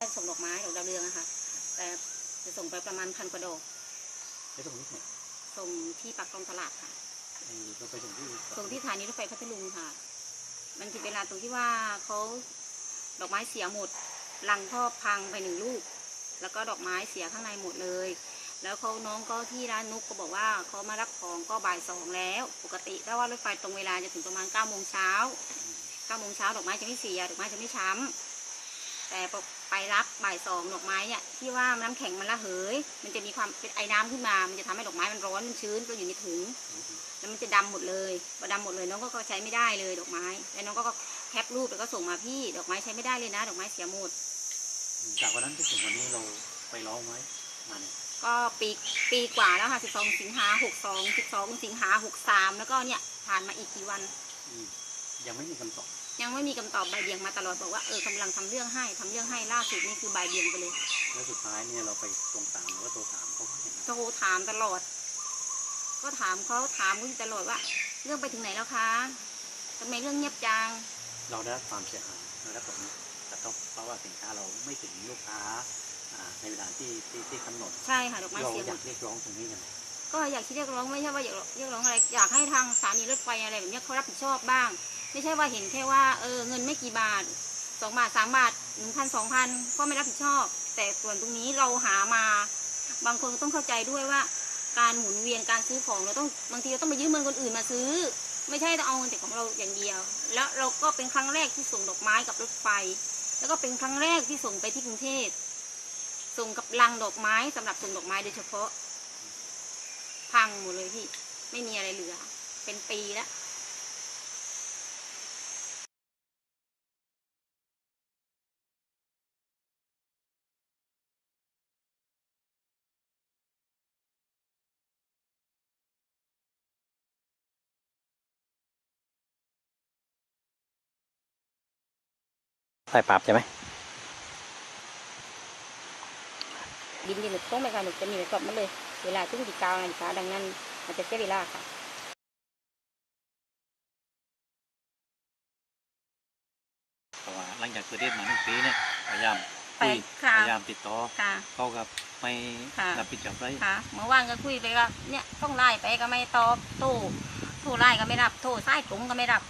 ส่งดอกไม้ดอกดาวเรืองอะค่ะ แต่จะส่งไปประมาณพันกว่าดอกไอ้ตรงนี้เนี่ยส่งที่ปากคลองตลาดค่ะไอ้เราไปส่งที่ส่งที่สถานีรถไฟพัทลุงค่ะ มันติดเวลาตรงที่ว่าเขาดอกไม้เสียหมดรังก็พังไปหนึ่งลูก แล้วก็ดอกไม้เสียข้างในหมดเลย แล้วเขาน้องก็ที่ร้านนุกก็บอกว่าเขามารับของก็บ่ายสองแล้ว ปกติถ้าว่ารถไฟตรงเวลาจะถึงประมาณเก้าโมงเช้าเก้าโมงเช้าดอกไม้จะไม่เสียดอกไม้จะไม่ช้ำ แต่พอไปรับบ่ายสองดอกไม้เนี่ยที่ว่าน้ำแข็งมันระเหย มันจะมีความเป็นไอ้น้ำขึ้นมา มันจะทำให้ดอกไม้มันร้อนมันชื้นก็อยู่ในถุงแล้วมันจะดำหมดเลยพอดำหมดเลยน้องก็ใช้ไม่ได้เลยดอกไม้ แล้วน้องก็แคปรูปแล้วก็ส่งมาพี่ดอกไม้ใช้ไม่ได้เลยนะ ดอกไม้เสียหมด จากวันนั้นจนถึงวันนี้เราไปร้องไว้มาเนี่ยก็ปีปีกว่าแล้วค่ะ12สิงหา62 12สิงหา63แล้วก็เนี่ยผ่านมาอีกกี่วันอืมยังไม่มีคำตอบ ยังไม่มีคำตอบใบเบี่ยงมาตลอดบอกว่าเออกำลังทำเรื่องให้ทำเรื่องให้ล่าสุดนี่คือใบเบี่ยงไปเลย แล้วสุดท้ายเนี่ยเราไปตรงตามแล้วก็โทรถามเขาว่าอย่างไรโทรถามตลอด ก็ถามเขาถามเขาอยู่ตลอดว่า เรื่องไปถึงไหนแล้วคะทำไมเรื่องเงียบจัง เราได้รับความเสียหายเราได้รับผลกระทบเพราะว่าสินค้าเราไม่ถึงลูกค้าอ่าในเวลาที่ที่ที่กำหนดใช่ค่ะดอกไม้เราเสียหอมยาดกเรียกร้องตรงนี้ยังไงก็อยากที่เรียกร้องไม่ใช่ว่าอยากเรียกร้องอะไรอยากให้ทางสถานีรถไฟอะไรแบบเนี้ยเขารับผิดชอบบ้าง ไม่ใช่ว่าเห็นแค่ว่าเออเงินไม่กี่บาทสองบาทสามบาทหนึ่งพันสองพันก็ไม่รับผิดชอบ แต่ส่วนตรงนี้เราหามา บางคนต้องเข้าใจด้วยว่า การหมุนเวียนการซื้อของเราต้องบางทีเราต้องไปยืมเงินคนอื่นมาซื้อ ไม่ใช่ต้องเอาเงินแต่ของเราอย่างเดียว แล้วเราก็เป็นครั้งแรกที่ส่งดอกไม้กับรถไฟ แล้วก็เป็นครั้งแรกที่ส่งไปที่กรุงเทพส่งกับลังดอกไม้สำหรับส่งดอกไม้โดยเฉพาะ พังหมดเลยพี่ไม่มีอะไรเหลือ เป็นปีแล้ว ใส่ปรับใช่ไหมบินจะหนุกต้องไปค่ะหนุกจะมีกลับมาเลย เวลาทุ่งสีกาวนาฬิกาดังนั้นมันจะเสียเวลาค่ะเพราะว่าหลังจากเกิดเหตุมาหนึ่งปีเนี่ยพยายามไปคุยค่ะพยายามติดต่อค่ะ เขากับไม่ค่ะรับผิดชอบได้ค่ะเมื่อวานก็คุยไปก็เนี่ยต้องไล่ไปก็ไม่ตอบโต้โทรไล่ก็ไม่รับโทรสายตรงก็ไม่รับ